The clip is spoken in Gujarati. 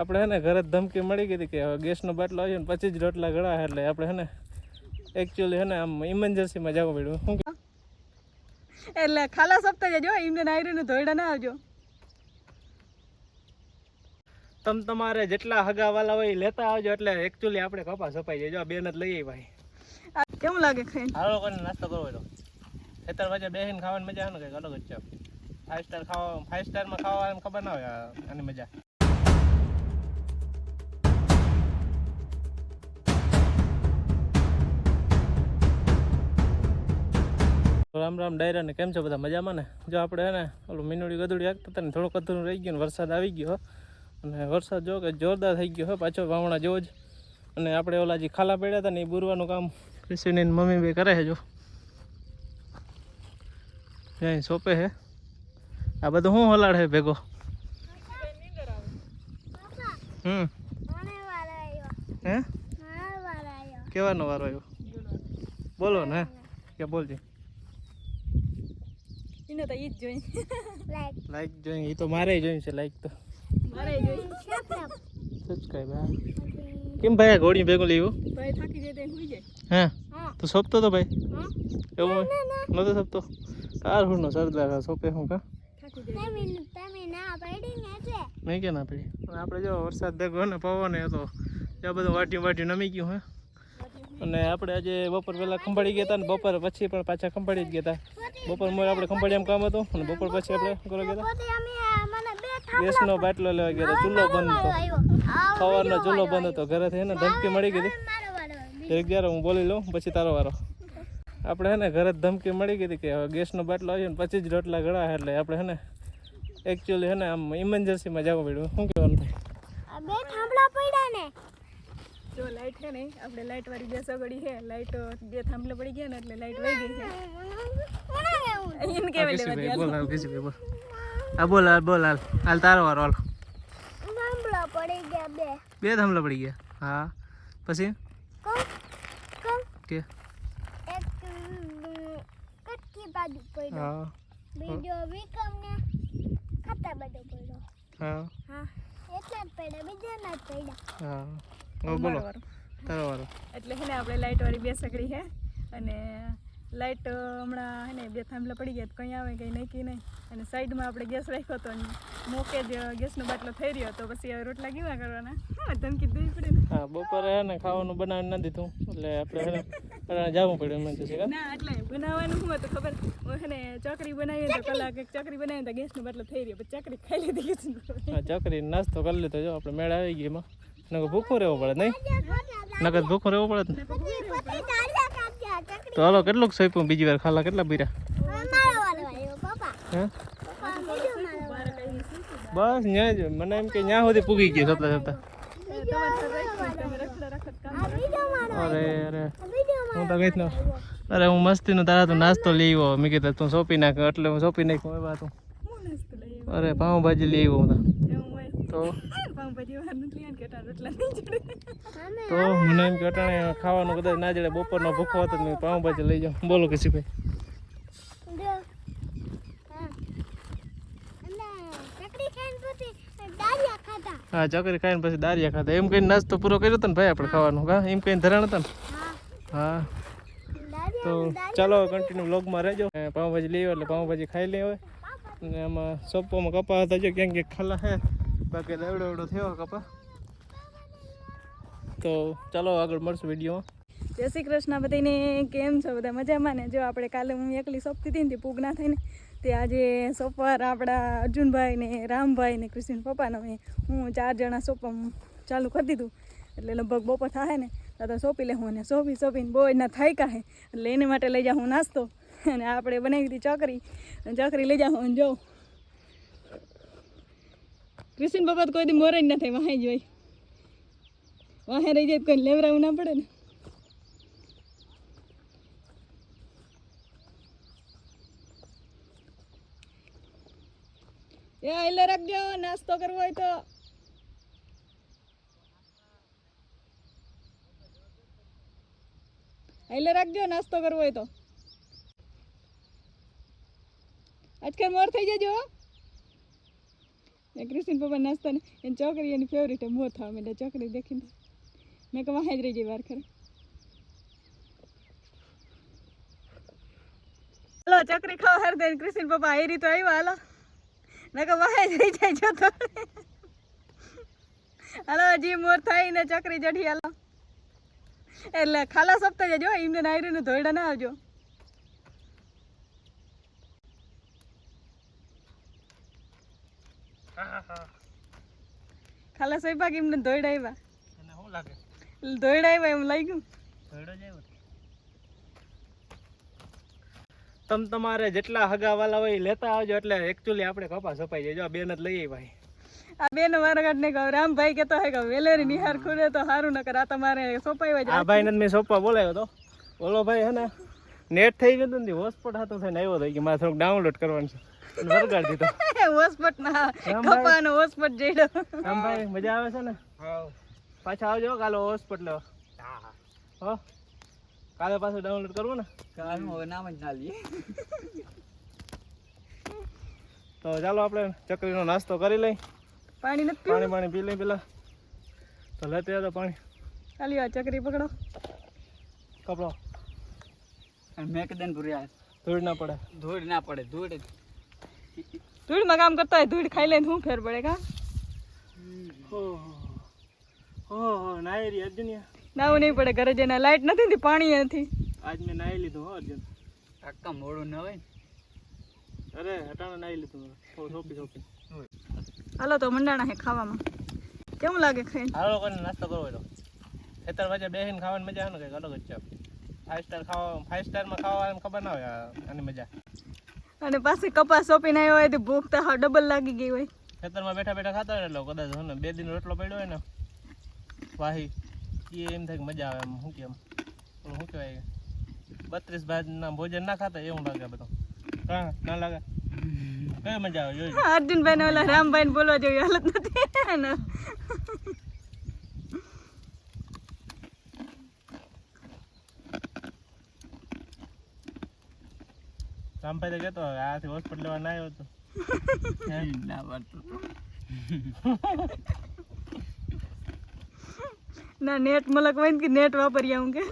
આપણે હે ને ઘરે જ ધમકી મળી ગઈ હતી કે હવે ગેસનો બાટલો આવ્યો ને પછી જ રોટલા ગળા એટલે આપણે હે ને એકચ્યુઅલી હે ને આમ ઇમરજન્સીમાં જવું પડ્યું. શું એટલે ખાલા સપ્તાહ જજો એમને નાયરીને ધોયડા ના આવજો. તમ તમારે જેટલા હગાવાલા હોય એ લેતા આવજો એટલે એકચ્યુઅલી આપણે કપા સપાઈ જાય જો બેન જ લઈએ ભાઈ આ કેવું લાગે ખાઈ હાલો કોને નાસ્તો કરવો તો. ખેતર વચ્ચે બેસીને ખાવાની મજા આવે ને કંઈક અલગ જ છે. ફાઇવ સ્ટાર ખાવા ફાઇવ સ્ટારમાં ખાવા એમ ખબર ના હોય આની મજા. રામ રામ ડાયરા ને કેમ છો બધા? મજામાં ને? જો આપણે હે ને ઓલું મીનુડી ગધુડી હાકતા હતા ને થોડુંક અધૂરું રહી ગયું ને વરસાદ આવી ગયો અને વરસાદ જો કે જોરદાર થઈ ગયો હો પાછો વાવણા જેવો જ. અને આપણે ઓલા જે ખાલા પડ્યા હતા ને એ બુરવાનું કામ ક્રિશ્ચની મમ્મી બે કરે છે જો. અહીં સોંપે છે. આ બધું શું હલાડ છે ભેગો? હમ. હે? કેવાનો વારો આવ્યો? બોલો ને કે બોલજે? એને તો ઈ જ જોઈ લાઈક જોઈ એ તો મારે જોયું છે લાઈક તો. મારે જોઈ. સબસ્ક્રાઇબ હા. કેમ ભાઈ આ ઘોડી ભેગું લેવું ભાઈ થાકી જાય તો હુઈ જાય. હા? તો સોંપતો તો ભાઈ? એવું નતો સોપતો. સોંપતો કાર હુંનો સરદાર સોપે હું કા? નહીં કે ના પડી આપણે જો વરસાદ ભેગો ને પવન એ તો ત્યાં બધું વાટ્યું વાટ્યું નમી ગયું હે? અને આપણે આજે બપોર પહેલાં ખંભાળી ગયા હતા ને બપોર પછી પણ પાછા ખંભાળી જ ગયા હતા. બપોર મોર આપણે ખંભાળિયામાં કામ હતું અને બપોર પછી આપણે શું કરવા ગયા ગેસનો બાટલો લેવા ગયા હતા. ચૂલો બંધ હતો. સવારનો ચૂલો બંધ હતો. ઘરેથી એને ધમકી મળી ગઈ હતી. એક હું બોલી લઉં, પછી તારો વારો. આપણે હે ને ઘરે ધમકી મળી ગઈ હતી કે હવે ગેસનો બાટલો આવ્યો ને પછી જ રોટલા ગળા એટલે આપણે હે ને એકચ્યુઅલી હે ને આમ ઇમરજન્સીમાં જવું પડ્યું. શું કહેવાનું થાય? જો લાઈટ છે ને આપણે લાઈટ વાળી બે સગડી છે. લાઈટ બે થાંભલે પડી ગયા ને એટલે લાઈટ વહી ગઈ છે. એને કેવી લેવા બોલ હાલ? કિશોરભાઈ, બોલ. હા બોલ હાલ બોલ હાલ. હાલ તારો વારો હાલ. થાંભલા પડી ગયા બે. બે થાંભલા પડી ગયા. હા. પછી? કે? હા. બીજો વિક્રમ ને ખાતા બધો પડ્યો. હા. હા. એટલા જ પડ્યા બીજા ના જ પડ્યા. હા. હવે બોલો. તારો વારો. એટલે હે ને આપણે લાઈટ વાળી બે સગડી હે અને લાઈટ હમણાં હે ને બે થાંભલા પડી ગયા તો કંઈ આવે કંઈ નહીં કે નહીં અને સાઈડમાં આપણે ગેસ રાખ્યો હતો અને મોકે જ ગેસનો બાટલો થઈ રહ્યો તો પછી હવે રોટલા કેવા કરવાના? હા ધમકી દેવી પડે ને. હા બપોરે હે ને ખાવાનું બનાવી ન દીધું એટલે આપણે હે ને જવું પડ્યું એમ છે ના એટલે બનાવવાનું શું હતું ખબર? હું ને ચકરી બનાવી તો કલાક એક ચકરી બનાવી તો ગેસનો બાટલો થઈ રહ્યો પછી ચકરી ખાઈ લીધી ગેસનો હા ચકરી નાસ્તો કરી લીધો જો આપણે મેળ આવી ગઈ એમાં. નકર ભૂખું રહેવું પડે, નહીં? નકર ભૂખું રહેવું પડે તો હાલો, કેટલુંક સોંપ્યું? બીજી વાર ખાલા કેટલા બીરા બસ, ન્યા જ. મને એમ કે ન્યા સુધી પૂગી ગયો બીજો મારો અરે અરે. હું તો કઈ અરે, હું મસ્તીનો તારા તું નાસ્તો લઈ આવ્યો. મેં કીધું, તું સોંપી નાખ, એટલે હું સોંપી નાખ્યું, એવા તું. અરે, પાઉંભાજી લઈ આવ્યો હું તો કે મને એમ કે અટાણે ખાવાનું કદાચ ના જડે બપોરનો ભૂખો હતો મેં પાઉંભાજી લઈ જાઉં. બોલો કિશીભાઈ. ભાઈ હા ચકરી ખાઈને પછી હા દારિયા ખાધા. એમ કઈ નાસ્તો પૂરો કર્યો હતો ને ભાઈ આપણે ખાવાનું હા? એમ કઈ ધરાણ હતા ને? હા. હા. તો ચાલો કન્ટિન્યુ વ્લોગમાં રહેજો. પાઉંભાજી લઈએ એટલે પાઉંભાજી ખાઈ લઈ હવે. અને આમાં સોપામાં કપા હતા જો ક્યાંક ક્યાંક ખાલા છે બાકી એવડો એવડો થયો કપા. તો ચાલો આગળ મળશું વિડીયોમાં. જય શ્રી કૃષ્ણ બધાને. કેમ છો બધા? મજામાં ને? જો આપણે કાલે હું એકલી સોંપતી હતી ને પૂગ ના થઈને તે આજે સોપવાર આપણા અર્જુનભાઈ ને રામભાઈ ને કૃષ્ણ પપ્પાનો હું ચાર જણા સોપવા ચાલુ કરી દીધું. એટલે લગભગ બપોર થાય ને તો સોંપી લે હું અને સોંપી સોંપીને બહુ એના થાય કાહે. એટલે એને માટે લઈ જાઉં હું નાસ્તો. અને આપણે બનાવી દીધી ચકરી. અને ચકરી લઈ જાઉં જો કૃષ્ણ બાપા કોઈ દી મોરે ના થાય, વાહે જ હોય. વાહે રહી જાય કોઈ લેવરાવું ના પડે ને. એ આઈલે રાખજો, નાસ્તો કરવો હોય તો. આઈલે રાખજો, નાસ્તો કરવો હોય તો. આજકાલ મોર થઈ જજો એ પપ્પા નાસ્તા ને એની ચોકરી એની ફેવરિટ મોર થવા માંડે ચોકરી દેખીને મેં કહું વાહ જ રહી ગઈ વાર ખરે. હલો ચકરી ખાવા હાર દે કૃષ્ણ પપ્પા એ રીતે આવ્યા, હાલો. મેં કહું વાહ જ રહી જાય જો તો. હાલો, હજી મોર થાય ને ચકરી ચઢી હાલો. એટલે ખાલા સપ્તાહ જજો એમને નાયરીનું ધોયડા ના આવજો. ખાલા સોયપાક એમને ધોયડા આવ્યા અને શું લાગે? આવ્યા એમ લાગ્યું. ભેડો જ આવ્યો. તમ તમારે જેટલા હગાવાલા હોય એ લેતા આવજો એટલે એકચ્યુઅલી આપણે કપાસ સપાઈ જાય. જો આ બેન જ લઈએ ભાઈ આ બેન મારા કાઢ ને કહું રામભાઈ કેતો હે કે વેલેરી નિહાર ખુરે તો સારું નકર કરે આ તમારે સોપાઈ આ ભાઈ ને મેં સોપવા બોલાયો તો. ઓલો ભાઈ હે ને નેટ થઈ ગયું હતું ને હોસ્પોટ હતું થઈને આવ્યો હતો કે મારે થોડુંક ડાઉનલોડ કરવાનું છે. વરગાડી દીધો હોસ્પટ ના કપાનો હોસ્પટ જેડો. આમ ભાઈ મજા આવે છે ને? પાછા આવજો કાલે હોસ્પોટ લેવા. હો. કાલે પાછું ડાઉનલોડ કરવું ને? તો ચાલો આપણે ચકરીનો નાસ્તો કરી લઈ. પાણી નથી પાણી પાણી પી લઈ પેલા. તો લેते આવ્યો પાણી. ચાલી આ ચકરી પકડો. કપડો. મેકદન ભર્યા ધૂળ ના પડે. ધૂળ ના પડે ધૂળ ધૂળમાં કામ કરતા હોય ધૂળ ખાઈ લઈને શું ફેર પડે કા? હો હો હો અર્જુનિયા નાવું નહીં પડે ઘરે જઈને લાઈટ નથી ને પાણી નથી. આજ મેં નાઈ લીધું હો અર્જુન. કાકા મોડું ન. હોય અરે હટાણે નાઈ લીધું. સોપી સોપી. હાલો તો મંડાણા હે ખાવામાં. કેવું લાગે ખાઈને? હાલો કરીને નાસ્તો કરવો હોય તો. ખેતર વચ્ચે બેસીને ખાવાની મજા આવે ને કંઈક અલગ જ છે. ફાઈવ સ્ટાર ખાવા ફાઈવ સ્ટારમાં ખાવા એમ ખબર ના હોય આની મજા. અને પાછી કપાસ સોંપીને આવ્યો હોય તો ભૂખ તો ડબલ લાગી ગઈ હોય. ખેતરમાં બેઠા બેઠા ખાતા હોય એટલે કદાચ હે ને બે દિન રોટલો પડ્યો હોય ને વાહી એ એમ થાય કે મજા આવે એમ શું કેમ શું કહેવાય બત્રીસ ભાજના ભોજન ના ખાતા એવું લાગે બધું. હા ના લાગે? કઈ મજા આવે? અર્જુનભાઈ ને ઓલા રામભાઈ ને બોલવા જેવી હાલત નથી. ને રામભાઈ તો કહેતો હવે આથી હોસ્પિટલ લેવા ના આવ્યો તો. ના પડતું ના નેટ મલક ને કે નેટ વાપરી આવું કે?